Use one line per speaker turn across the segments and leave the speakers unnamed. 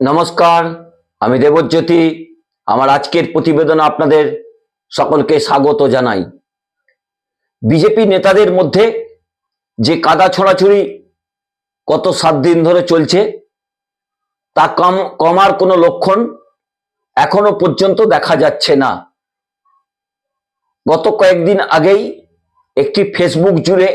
নমস্কার, আমি দেবজ্যোতি। আমার আজকের প্রতিবেদন আপনাদের সকলকে স্বাগত জানাই। বিজেপি নেতাদের মধ্যে যে কাদা ছড়াছড়ি গত সাত দিন ধরে চলছে, তা কম, কমার কোনো লক্ষণ এখনও পর্যন্ত দেখা যাচ্ছে না। গত কয়েকদিন আগেই একটি ফেসবুক জুড়ে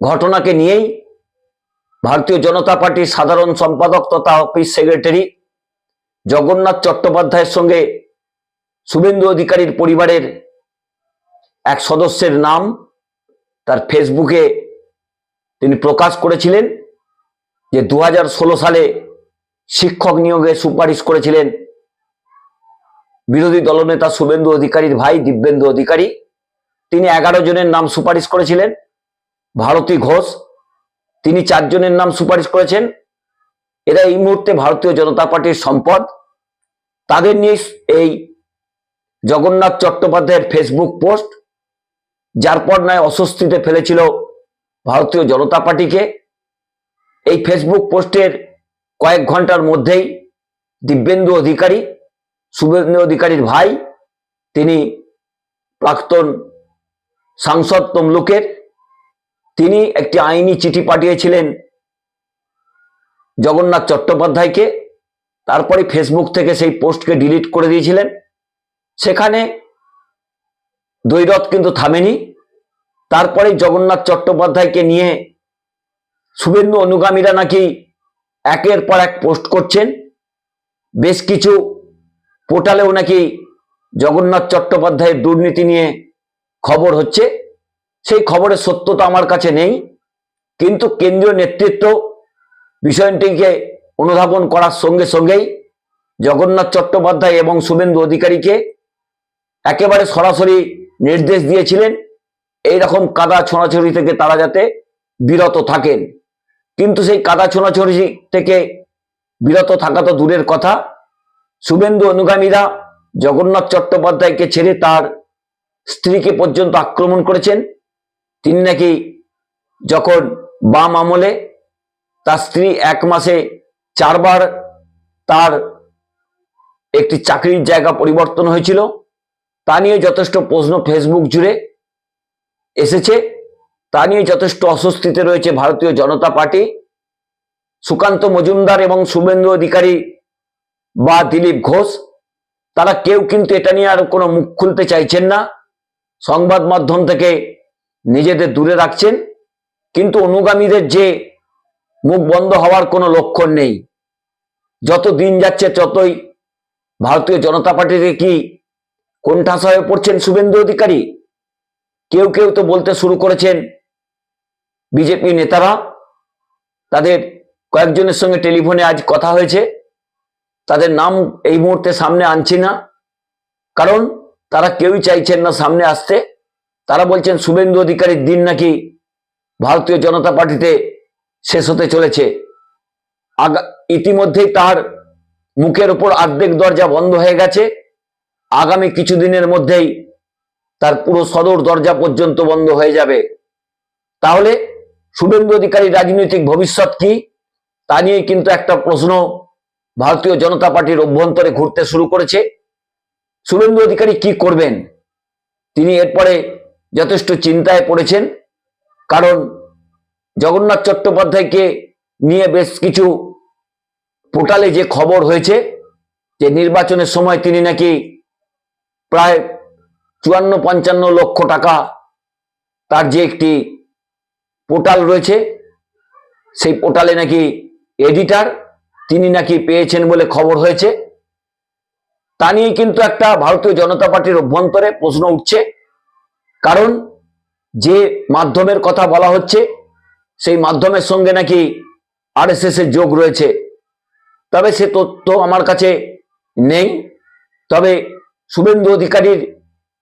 ঘটনাকে নিয়েই ভারতীয় জনতা পার্টির সাধারণ সম্পাদক তথা অফিস সেক্রেটারি জগন্নাথ চট্টোপাধ্যায়ের সঙ্গে শুভেন্দু অধিকারীর পরিবারের এক সদস্যের নাম, তার ফেসবুকে তিনি প্রকাশ করেছিলেন যে দু হাজার ষোলো সালে শিক্ষক নিয়োগে সুপারিশ করেছিলেন বিরোধী দলনেতা শুভেন্দু অধিকারীর ভাই দিব্যেন্দু অধিকারী। তিনি এগারো জনের নাম সুপারিশ করেছিলেন। ভারতী ঘোষ তিনি চারজনের নাম সুপারিশ করেছেন। এরা এই মুহূর্তে ভারতীয় জনতা পার্টির সম্পদ। তাদের নিয়ে এই জগন্নাথ চট্টোপাধ্যায়ের ফেসবুক পোস্ট, যার পর নয় অস্বস্তিতে ফেলেছিল ভারতীয় জনতা পার্টিকে। এই ফেসবুক পোস্টের কয়েক ঘণ্টার মধ্যেই দিব্যেন্দু অধিকারী, শুভেন্দু অধিকারীর ভাই, তিনি প্রাক্তন সাংসদ তমলুকের তিনি একটি আইনি চিঠি পাঠিয়েছিলেন জগন্নাথ চট্টোপাধ্যায়কে। তারপরে ফেসবুক থেকে সেই পোস্টকে ডিলিট করে দিয়েছিলেন। সেখানে দৈরথ কিন্তু থামেনি। তারপরে জগন্নাথ চট্টোপাধ্যায়কে নিয়ে শুভেন্দু অনুগামীরা নাকি একের পর এক পোস্ট করছেন। বেশ কিছু পোর্টালেও নাকি জগন্নাথ চট্টোপাধ্যায়ের দুর্নীতি নিয়ে খবর হচ্ছে। সেই খবরের সত্যতা আমার কাছে নেই, কিন্তু কেন্দ্রীয় নেতৃত্ব বিষয়টিকে অনুধাবন করার সঙ্গে সঙ্গেই জগন্নাথ চট্টোপাধ্যায় এবং শুভেন্দু অধিকারীকে একেবারে সরাসরি নির্দেশ দিয়েছিলেন এই রকম কাদা ছোঁড়াছড়ি থেকে তারা যাতে বিরত থাকেন। কিন্তু সেই কাদা ছোঁড়াছড়ি থেকে বিরত থাকা তো দূরের কথা। শুভেন্দু অনুগামীরা জগন্নাথ চট্টোপাধ্যায়কে ছেড়ে তার স্ত্রীকে পর্যন্ত আক্রমণ করেছেন। তিনি নাকি যখন বাম আমলে তার স্ত্রী এক মাসে চারবার তার একটি চাকরির জায়গা পরিবর্তন হয়েছিল, তা নিয়ে যথেষ্ট প্রশ্ন ফেসবুক জুড়ে এসেছে। তা নিয়ে যথেষ্ট অস্বস্তিতে রয়েছে ভারতীয় জনতা পার্টি। সুকান্ত মজুমদার এবং শুভেন্দু অধিকারী বা দিলীপ ঘোষ, তারা কেউ কিন্তু এটা নিয়ে আর কোনো মুখ খুলতে চাইছেন না। সংবাদ মাধ্যম থেকে নিজেদের দূরে রাখছেন, কিন্তু অনুগামীদের যে মুখ বন্ধ হওয়ার কোনো লক্ষণ নেই। যত দিন যাচ্ছে ততই ভারতীয় জনতা পার্টিতে কি কোণঠাসা হয়ে পড়ছেন শুভেন্দু অধিকারী? কেউ কেউ তো বলতে শুরু করেছেন বিজেপি নেতারা, তাদের কয়েকজনের সঙ্গে টেলিফোনে আজ কথা হয়েছে। তাদের নাম এই মুহূর্তে সামনে আনছি না, কারণ তারা কেউই চাইছেন না সামনে আসতে। তারা বলছেন, শুভেন্দু অধিকারীর দিন নাকি ভারতীয় জনতা পার্টিতে শেষ হতে চলেছে। ইতিমধ্যেই তার মুখের ওপর অর্ধেক দরজা বন্ধ হয়ে গেছে। আগামী কিছুদিনের মধ্যেই তার পুরো সদর দরজা পর্যন্ত বন্ধ হয়ে যাবে। তাহলে শুভেন্দু অধিকারী রাজনৈতিক ভবিষ্যৎ কি? তা নিয়ে কিন্তু একটা প্রশ্ন ভারতীয় জনতা পার্টির অভ্যন্তরে ঘুরতে শুরু করেছে। শুভেন্দু অধিকারী কি করবেন? তিনি এরপরে যথেষ্ট চিন্তায় পড়েছেন। কারণ জগন্নাথ চট্টোপাধ্যায়কে নিয়ে বেশ কিছু পোর্টালে যে খবর হয়েছে, যে নির্বাচনের সময় তিনি নাকি প্রায় চুয়ান্ন পঞ্চান্ন লক্ষ টাকা তার যে একটি পোর্টাল রয়েছে, সেই পোর্টালে নাকি এডিটার তিনি নাকি পেয়েছেন বলে খবর হয়েছে। তা নিয়ে কিন্তু একটা ভারতীয় জনতা পার্টির অভ্যন্তরে প্রশ্ন উঠছে। কারণ যে মাধ্যমের কথা বলা হচ্ছে, সেই মাধ্যমের সঙ্গে নাকি আরএসএস এর যোগ রয়েছে। তবে সে তথ্য আমার কাছে নেই। তবে শুভেন্দু অধিকারীর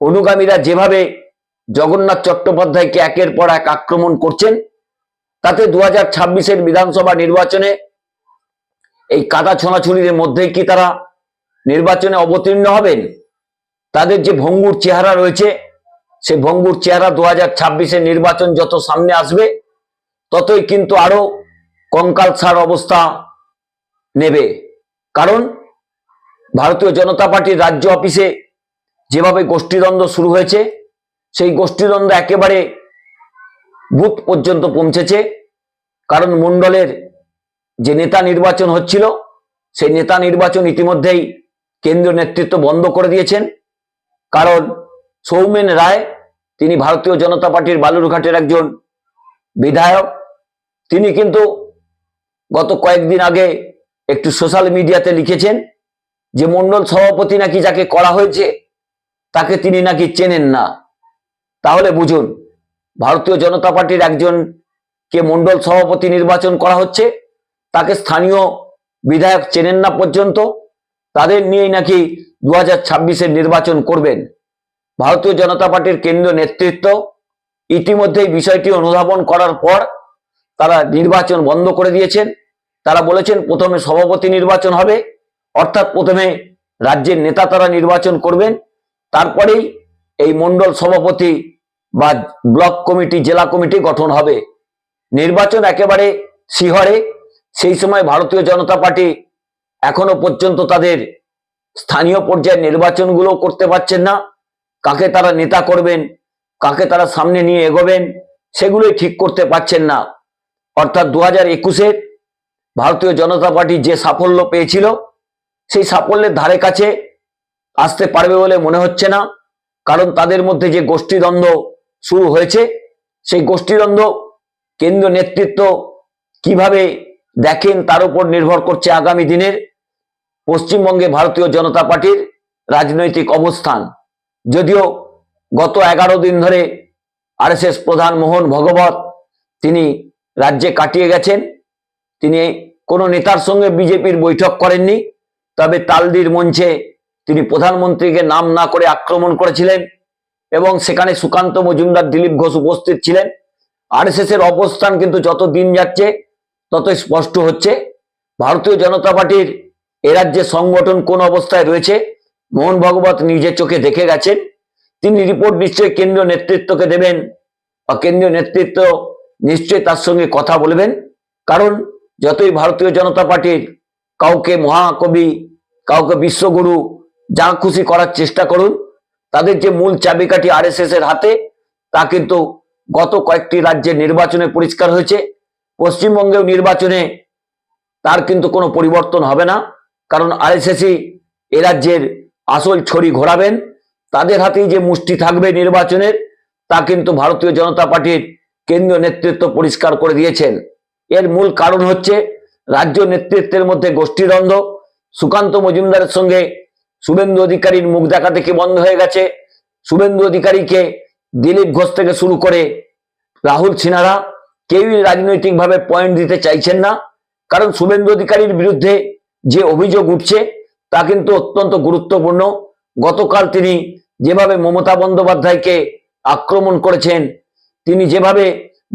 অনুগামীরা যেভাবে জগন্নাথ চট্টোপাধ্যায়কে একের পর এক আক্রমণ করছেন, তাতে দু হাজার ছাব্বিশের বিধানসভা নির্বাচনে এই কাদা ছোঁড়াছুড়ির মধ্যেই কি তারা নির্বাচনে অবতীর্ণ হবেন? তাদের যে ভঙ্গুর চেহারা রয়েছে সে ভঙ্গুর চেহারা দু হাজার নির্বাচন যত সামনে আসবে, ততই কিন্তু আরও কঙ্কাল সার অবস্থা নেবে। কারণ ভারতীয় জনতা পার্টির রাজ্য অফিসে যেভাবে গোষ্ঠীদ্বন্দ্ব শুরু হয়েছে, সেই গোষ্ঠীদ্বন্দ্ব একেবারে বুথ পর্যন্ত পৌঁছেছে। কারণ মণ্ডলের যে নেতা নির্বাচন হচ্ছিল, সেই নেতা নির্বাচন ইতিমধ্যেই কেন্দ্রীয় নেতৃত্ব বন্ধ করে দিয়েছেন। কারণ সৌমেন রায়, তিনি ভারতীয় জনতা পার্টির বালুরঘাটের একজন বিধায়ক। তিনি কিন্তু গত কয়েকদিন আগে একটু সোশ্যাল মিডিয়াতে লিখেছেন যে মণ্ডল সভাপতি নাকি যাকে করা হয়েছে, তাকে তিনি নাকি চেনেন না। তাহলে বুঝুন, ভারতীয় জনতা পার্টির একজনকে মণ্ডল সভাপতি নির্বাচন করা হচ্ছে, তাকে স্থানীয় বিধায়ক চেনেন না পর্যন্ত, তাদের নিয়েই নাকি দু হাজার নির্বাচন করবেন। ভারতীয় জনতা পার্টির কেন্দ্রীয় নেতৃত্ব ইতিমধ্যেই বিষয়টি অনুধাবন করার পর তারা নির্বাচন বন্ধ করে দিয়েছেন। তারা বলেছেন, প্রথমে সভাপতি নির্বাচন হবে। অর্থাৎ প্রথমে রাজ্যের নেতা তারা নির্বাচন করবেন। তারপরেই এই মণ্ডল সভাপতি বা ব্লক কমিটি, জেলা কমিটি গঠন হবে। নির্বাচন একেবারে শিহরে। সেই সময় ভারতীয় জনতা পার্টি এখনও পর্যন্ত তাদের স্থানীয় পর্যায়ের নির্বাচনগুলো করতে পারছেন না। কাকে তারা নেতা করবেন, কাকে তারা সামনে নিয়ে এগোবেন, সেগুলোই ঠিক করতে পারছেন না। অর্থাৎ দু হাজার একুশের ভারতীয় জনতা পার্টি যে সাফল্য পেয়েছিল, সেই সাফল্যের ধারে কাছে আসতে পারবে বলে মনে হচ্ছে না। কারণ তাদের মধ্যে যে গোষ্ঠীদ্বন্দ্ব শুরু হয়েছে, সেই গোষ্ঠীদ্বন্দ্ব কেন্দ্রীয় নেতৃত্ব কীভাবে দেখেন তার উপর নির্ভর করছে আগামী দিনের পশ্চিমবঙ্গে ভারতীয় জনতা পার্টির রাজনৈতিক অবস্থান। যদিও গত এগারো দিন ধরে আরএসএস প্রধান মোহন ভগবত তিনি রাজ্যে কাটিয়ে গেছেন। তিনি কোনো নেতার সঙ্গে বিজেপির বৈঠক করেননি, তবে তালদির মঞ্চে তিনি প্রধানমন্ত্রীকে নাম না করে আক্রমণ করেছিলেন এবং সেখানে সুকান্ত মজুমদার, দিলীপ ঘোষ উপস্থিত ছিলেন। আরএসএস এর অবস্থান কিন্তু যত দিন যাচ্ছে, ততই স্পষ্ট হচ্ছে। ভারতীয় জনতা পার্টির এ রাজ্যে সংগঠন কোন অবস্থায় রয়েছে মোহন ভগবত নিজের চোখে দেখে গেছেন। তিনি রিপোর্ট নিশ্চয়ই কেন্দ্রীয় নেতৃত্বকে দেবেন বা কেন্দ্রীয় নেতৃত্ব নিশ্চয়ই তার সঙ্গে কথা বলবেন। কারণ যতই ভারতীয় জনতা পার্টির কাউকে মহাকবি, কাউকে বিশ্বগুরু যা খুশি করার চেষ্টা করুন, তাদের যে মূল চাবিকাঠি আরএসএস এর হাতে, তা কিন্তু গত কয়েকটি রাজ্যের নির্বাচনে পরিষ্কার হয়েছে। পশ্চিমবঙ্গেও নির্বাচনে তার কিন্তু কোনো পরিবর্তন হবে না, কারণ আর আরএসএসই এ রাজ্যের আসল ছড়ি ঘোরাবেন, তাদের হাতেই যে মুষ্টি থাকবে নির্বাচনের, তা কিন্তু ভারতীয় জনতা পার্টির কেন্দ্রীয় নেতৃত্ব পরিষ্কার করে দিয়েছেন। এর মূল কারণ হচ্ছে রাজ্য নেতৃত্বের মধ্যে গোষ্ঠীদ্বন্দ্ব। সুকান্ত মজুমদারের সঙ্গে শুভেন্দু অধিকারীর মুখ দেখা থেকে বন্ধ হয়ে গেছে। শুভেন্দু অধিকারীকে দিলীপ ঘোষ থেকে শুরু করে রাহুল সিনহারা কেউই রাজনৈতিকভাবে পয়েন্ট দিতে চাইছেন না। কারণ শুভেন্দু অধিকারীর বিরুদ্ধে যে অভিযোগ উঠছে তা কিন্তু অত্যন্ত গুরুত্বপূর্ণ। গতকাল তিনি যেভাবে মমতা বন্দ্যোপাধ্যায়কে আক্রমণ করেছেন, তিনি যেভাবে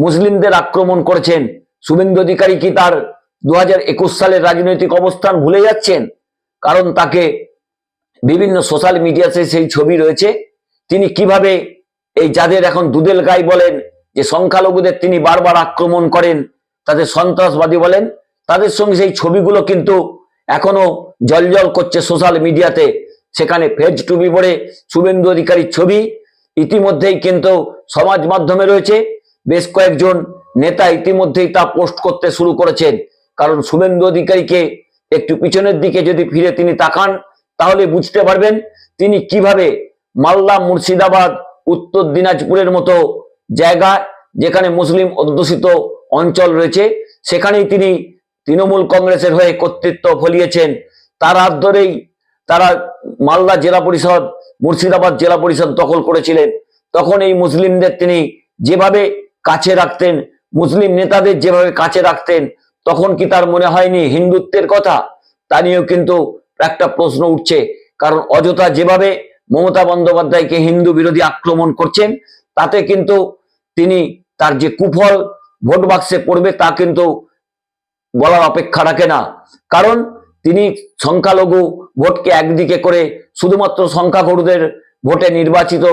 মুসলিমদের আক্রমণ করেছেন, শুভেন্দু অধিকারী কি তার দু হাজার একুশ সালের রাজনৈতিক অবস্থান ভুলে যাচ্ছেন? কারণ তাকে বিভিন্ন সোশ্যাল মিডিয়াতে সেই ছবি রয়েছে। তিনি কীভাবে এই যাদের এখন দুদেল গাই বলেন, যে সংখ্যালঘুদের তিনি বারবার আক্রমণ করেন, তাদের সন্ত্রাসবাদী বলেন, তাদের সঙ্গে সেই ছবিগুলো কিন্তু এখনও জলজল করছে সোশ্যাল মিডিয়াতে। সেখানে ফেজ টুবি পড়ে শুভেন্দু অধিকারীর ছবি। ইতিমধ্যেই কিন্তু সমাজ মাধ্যমে রয়েছে। বেশ কয়েকজন নেতা ইতিমধ্যেই তা পোস্ট করতে শুরু করেছেন। কারণ শুভেন্দু অধিকারীকে একটু পিছনের দিকে যদি ফিরে তিনি তাকান, তাহলে বুঝতে পারবেন তিনি কীভাবে মালদা মুর্শিদাবাদ, উত্তর দিনাজপুরের মতো জায়গা যেখানে মুসলিম অধ্যুষিত অঞ্চল রয়েছে, সেখানেই তিনি তৃণমূল কংগ্রেসের হয়ে কর্তৃত্ব ফলিয়েছেন। তার হাত ধরেই তারা মালদা জেলা পরিষদ, মুর্শিদাবাদ জেলা পরিষদ দখল করেছিলেন। তখন এই মুসলিমদের তিনি যেভাবে কাছে রাখতেন, মুসলিম নেতাদের যেভাবে কাছে রাখতেন, তখন কি তার মনে হয়নি হিন্দুত্বের কথা? তা নিয়েও কিন্তু একটা প্রশ্ন উঠছে। কারণ অযথা যেভাবে মমতা বন্দ্যোপাধ্যায়কে হিন্দু বিরোধী আক্রমণ করছেন, তাতে কিন্তু তিনি তার যে কুফল ভোট বাক্সে পড়বে তা কিন্তু বলার অপেক্ষা রাখে না। কারণ তিনি সংখ্যালঘু ভোটকে একদিকে করে শুধুমাত্র সংখ্যাগুরুদের ভোটে নির্বাচিত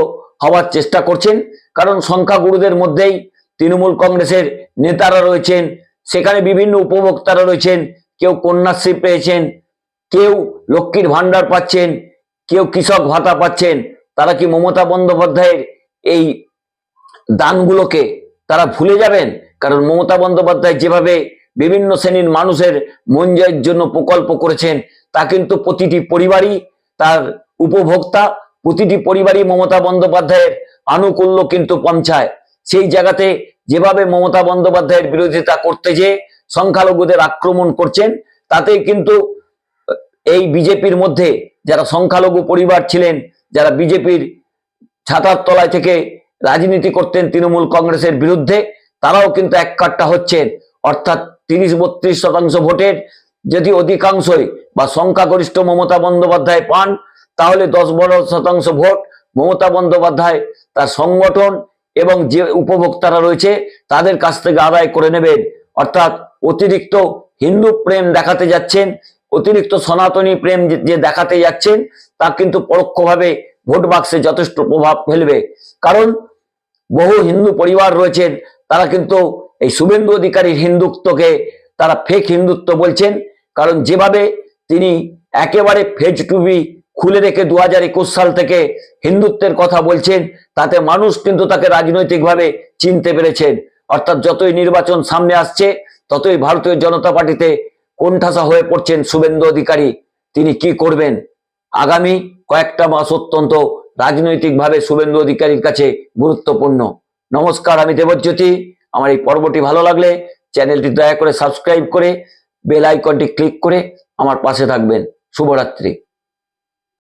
হওয়ার চেষ্টা করছেন। কারণ সংখ্যাগুরুদের মধ্যেই তৃণমূল কংগ্রেসের নেতারা রয়েছেন, সেখানে বিভিন্ন উপভোক্তারা রয়েছেন, কেউ কন্যাশ্রী পেয়েছেন, কেউ লক্ষ্মীর ভান্ডার পাচ্ছেন, কেউ কৃষক ভাতা পাচ্ছেন, তারা কি মমতা বন্দ্যোপাধ্যায়ের এই দানগুলোকে তারা ভুলে যাবেন? কারণ মমতা বন্দ্যোপাধ্যায় যেভাবে বিভিন্ন শ্রেণির মানুষের মন জন্য প্রকল্প করেছেন। তা কিন্তু প্রতিটি পরিবারই তার উপভোক্তা, প্রতিটি পরিবারই মমতা বন্দ্যোপাধ্যায়ের আনুকূল্য কিন্তু পৌঁছায় সেই জায়গাতে যেভাবে মমতা বন্দ্যোপাধ্যায়ের বিরোধিতা করতে যে সংখ্যালঘুদের আক্রমণ করছেন তাতে কিন্তু এই বিজেপির মধ্যে যারা সংখ্যালঘু পরিবার ছিলেন, যারা বিজেপির ছাতার তলায় থেকে রাজনীতি করতেন তৃণমূল কংগ্রেসের বিরুদ্ধে, তারাও কিন্তু এক কাট্টা হচ্ছেন। অর্থাৎ তিরিশ বত্রিশ শতাংশ ভোটের যদি অধিকাংশই বা সংখ্যাগরিষ্ঠ মমতা বন্দ্যোপাধ্যায় পান, তাহলে দশ বারো শতাংশ ভোট মমতা বন্দ্যোপাধ্যায় তার সংগঠন এবং যে উপভোক্তারা রয়েছে তাদের কাছ থেকে আদায় করে নেবেন। অর্থাৎ অতিরিক্ত হিন্দু প্রেম দেখাতে যাচ্ছেন, অতিরিক্ত সনাতনী প্রেম যে- দেখাতে যাচ্ছেন, তা কিন্তু পরোক্ষভাবে ভোট বাক্সে যথেষ্ট প্রভাব ফেলবে। কারণ বহু হিন্দু পরিবার রয়েছেন, তারা কিন্তু এই শুভেন্দু অধিকারীর হিন্দুত্বকে তারা ফেক হিন্দুত্ব বলছেন। কারণ যেভাবে তিনি একেবারে ফেজ টুবি খুলে রেখে দু হাজার একুশ সাল থেকে হিন্দুত্বের কথা বলছেন, তাতে মানুষ কিন্তু তাকে রাজনৈতিকভাবে চিনতে পেরেছেন। অর্থাৎ যতই নির্বাচন সামনে আসছে, ততই ভারতীয় জনতা পার্টিতে কোণঠাসা হয়ে পড়ছেন শুভেন্দু অধিকারী। তিনি কি করবেন? আগামী কয়েকটা মাস অত্যন্ত রাজনৈতিকভাবে শুভেন্দু অধিকারীর কাছে গুরুত্বপূর্ণ। নমস্কার, আমি দেবজ্যোতি। আমার এই পর্বটি ভালো লাগলে চ্যানেলটি দয়া করে সাবস্ক্রাইব করে বেল আইকনটি ক্লিক করে আমার পাশে থাকবেন। শুভরাত্রি।